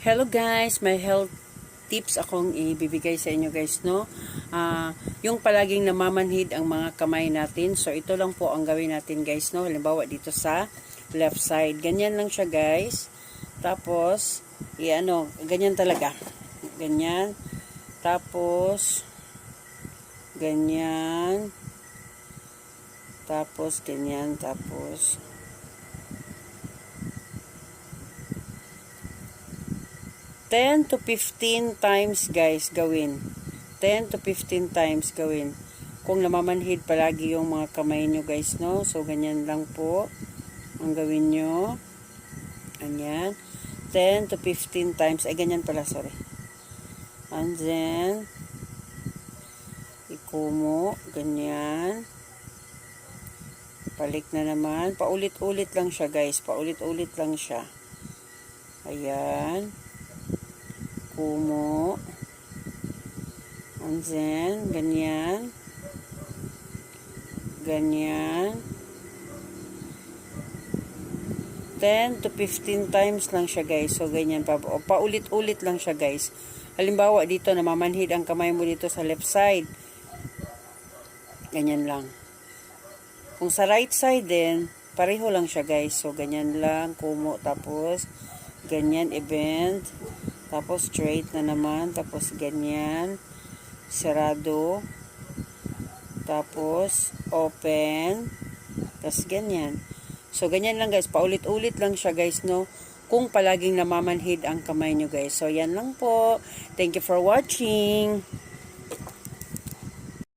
Hello guys, may health tips akong ibibigay sa inyo guys, no? Ah, yung palaging namamanhid ang mga kamay natin. So ito lang po ang gawin natin guys, no? Halimbawa dito sa left side. Ganyan lang siya guys. Tapos, i-ano, ganyan talaga. Ganyan. Tapos, ganyan. Tapos, ganyan. Tapos, ten to 15 times guys gawin. 10 to 15 times gawin. Kung namamanhid palagi yung mga kamay nyo guys, no? So, ganyan lang po ang gawin nyo. Ganyan. 10 to 15 times. Ay, ganyan pala, sorry. And then, ikumo, ganyan. Balik na naman. Paulit-ulit lang siya, guys. Paulit-ulit lang siya. Ayan. Kumo. And then, ganyan. Ganyan. 10 to 15 times lang siya guys. So, ganyan pa. O, paulit-ulit lang siya guys. Halimbawa, dito namamanhid ang kamay mo dito sa left side. Ganyan lang. Kung sa right side din, pareho lang siya guys. So, ganyan lang. Kumo. Tapos, ganyan, i-bend. Tapos, straight na naman. Tapos, ganyan. Sarado. Tapos, open. Tapos, ganyan. So, ganyan lang guys. Paulit-ulit lang siya guys, no? Kung palaging namamanhid ang kamay nyo guys. So, yan lang po. Thank you for watching.